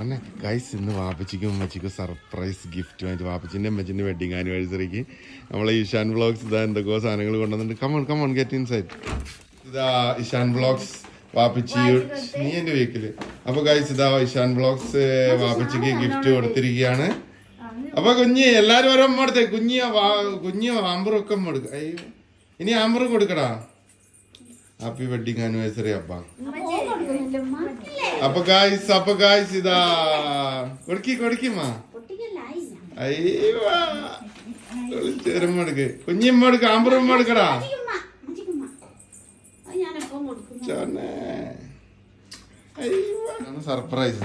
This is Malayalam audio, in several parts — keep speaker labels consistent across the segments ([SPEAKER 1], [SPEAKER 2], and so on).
[SPEAKER 1] അന്നെ ഗൈസ് ഇന്ന് വാപ്പച്ചിക്കും അമ്മച്ചിക്കും സർപ്രൈസ് ഗിഫ്റ്റ് ഗിഫ്റ്റുമായിട്ട് വാപ്പച്ചിന്റെ അമ്മച്ചിന്റെ വെഡിങ് ആനിവേഴ്സറിക്ക് നമ്മളെ ഇഷാൻ വ്ളോഗ്സ് ഇതാ എന്തൊക്കെയോ സാധനങ്ങൾ കൊണ്ടുവന്നിട്ടുണ്ട്. Come on come on get inside ഇതാ ഇഷാൻ വ്ളോഗ്സ് വാപ്പച്ചി നീ എന്റെ വീക്കിൽ അപ്പോൾ ഗൈസ് ഇതാ ഇഷാൻ വ്ളോഗ്സ് വാപ്പച്ചിക്ക് ഗിഫ്റ്റ് കൊടുത്തിരിക്കുകയാണ്. അപ്പോൾ കുഞ്ഞി എല്ലാവരും ഓരോ അമ്മ എടുത്തേ കുഞ്ഞിയ കുഞ്ഞിയോ ആമ്പറൊക്കെ അമ്മ എടുക്ക അയ്യോ ഇനി ആമ്പറും കൊടുക്കടാ. ഹാപ്പി വെഡിങ് ആനിവേഴ്സറി അപ്പ. അപ്പൊ ഗായ്സ് അപ്പൊ ഗായ്സ് ഇതാ. കൊടുക്കി കൊടുക്കിമാ അയ്യവാ ചെറുമ്മ എടുക്ക് കുഞ്ഞിമ്മ എടുക്ക സർപ്രൈസ്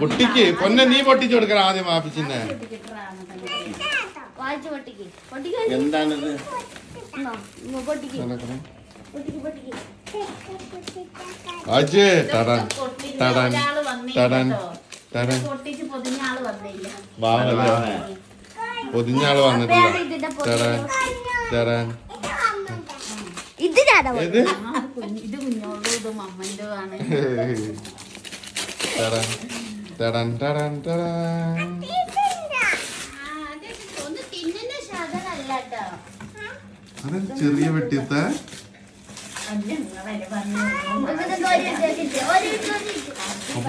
[SPEAKER 1] പൊട്ടിക്ക് പൊന്നെ നീ പൊട്ടിച്ചു കൊടുക്കണം ആദ്യം
[SPEAKER 2] ആപ്പിച്ചിന്നെ
[SPEAKER 1] എന്താണത്
[SPEAKER 2] പൊട്ടിക്ക്
[SPEAKER 3] പൊതിഞ്ഞ ആൾ വന്നില്ല.
[SPEAKER 1] വാങ്ങല്ലേ? പൊതിഞ്ഞ ആൾ വന്നിട്ടില്ല.
[SPEAKER 2] ഇത്
[SPEAKER 3] ഇത് കേട്ടോ.
[SPEAKER 1] ചെറിയ വെട്ടിയത്തെ?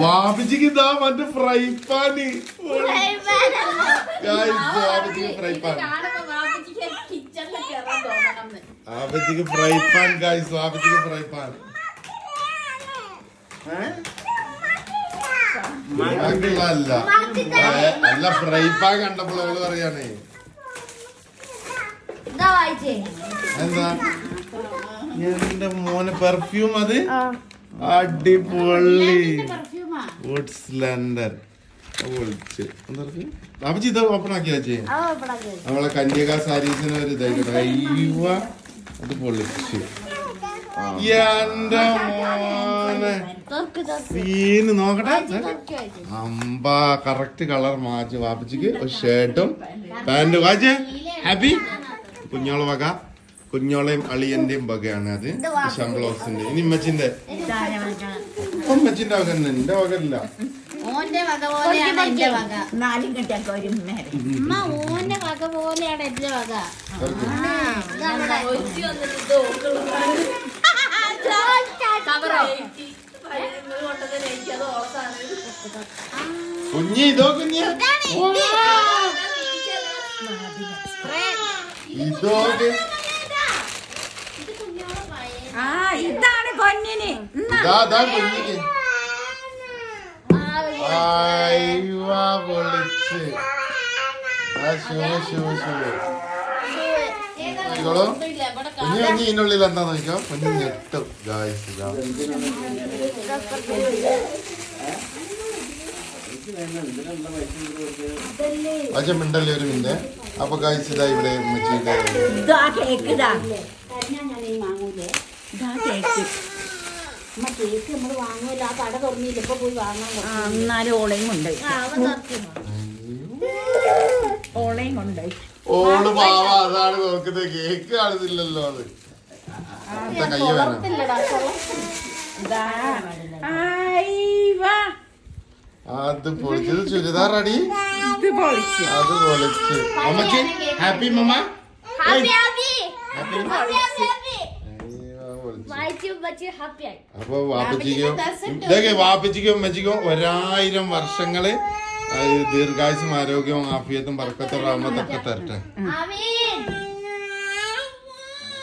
[SPEAKER 1] വാപ്പിച്ചിക്ക് ഇതാ മറ്റേ ഫ്രൈ പാന് ബാബിജിക്ക് ഫ്രൈ പാൻ ഫ്രൈ ഗായ്സ് ബാബിജിക്ക് ഫ്രൈ പാൻ അല്ല അല്ല ഫ്രൈ പാൻ കണ്ടപ്പോൾ അവൾ പറയാണേ. എന്താ? എന്റെ മോന് പെർഫ്യൂം അത് അടിപൊളി. വുഡ്സ് ലണ്ടൻ പൊളിച്ച്. ഇത്? ഓപ്പൺ
[SPEAKER 2] ആക്കിയാ
[SPEAKER 1] നമ്മളെ കന്യക സാരീസിന് ഒരു ഇതായിക്കോട്ടെ അയ്യവ അത് പൊളിച്ച്. എന്റെ മോനെ. സീന് നോക്കട്ടെ. അമ്പ കറക്റ്റ് കളർ മാച്ച് വാപ്പിച്ചിക്ക് ഒരു ഷർട്ടും പാന്റും വാച്ച് ഹാപ്പി കുഞ്ഞോളെ വക. കുഞ്ഞോളെയും അളിയന്റെയും വകയാണ് അത്. ഷംബ്ലോസിന്റെ ഇനി ഉമ്മച്ചിന്റെ ഉമ്മച്ചിന്റെ വക തന്നെ എന്റെ വക ഇല്ല
[SPEAKER 3] ഓന്റെ വക പോലെയാണ് എന്റെ വക.
[SPEAKER 4] നാലും കിട്ടിയാൽ ഒരു മേരെ
[SPEAKER 3] അമ്മ ഓന്റെ വക പോലെയാണ് എന്റെ വക.
[SPEAKER 1] കുഞ്ഞി ഇതോ കുഞ്ഞി. ഇതോ
[SPEAKER 4] ആ ഇതാണ് പൊന്നിന്
[SPEAKER 1] ഇതാ ഇതാ കുഞ്ഞിക്ക്. പൊളിച്ച്. കുഞ്ഞി കുഞ്ഞി ഇതിനുള്ളിൽ എന്താ നോക്കിക്കോ? കുഞ്ഞു ഞെട്ടും. ഗായ്സ് ഇതാ അച്ഛ മിണ്ടല്ലേ ഒരു മിനിറ്റ്? അപ്പൊ ഗായ്സ് ഇതാ ഇവിടെ ഉമ്മച്ചിയുടെ
[SPEAKER 3] അമ്മ കേക്ക് നമ്മൾ ആ കട തുറന്നില്ല. ഇപ്പൊ പോയി വാങ്ങാൻ
[SPEAKER 4] എന്നാലും ഓളയും ഓളയും ഉണ്ട്
[SPEAKER 1] ഓൾ പാവ അതാണ് നോക്കുന്നത്. കേക്ക് കാണുന്നില്ലല്ലോ അത്. ഇത്ത കയ്യ
[SPEAKER 4] ഇതാ. ആയി വാ
[SPEAKER 1] അത് പൊളിച്ചത് ചുരിദാർ അടി.
[SPEAKER 4] ഇത് പൊളിച്ചു.
[SPEAKER 1] അത് പൊളിച്ച്. അമ്മയ്ക്ക് happy mamma?
[SPEAKER 2] Happy happy
[SPEAKER 1] happy
[SPEAKER 2] happy
[SPEAKER 1] പൊളിച്ച്
[SPEAKER 2] വായിച്ചു പറ്റി ഹാപ്പി ആയി
[SPEAKER 1] അപ്പൊ വാപ്പച്ചിക്കും ഇതൊക്കെ വാപ്പച്ചിക്കും അമ്മച്ചിക്കും ഒരായിരം വർഷങ്ങൾ ദീർഘായുസും ആരോഗ്യവും ആഫിയത്തും പറക്കത്തും റാമത്തൊക്കെ തരട്ടെ.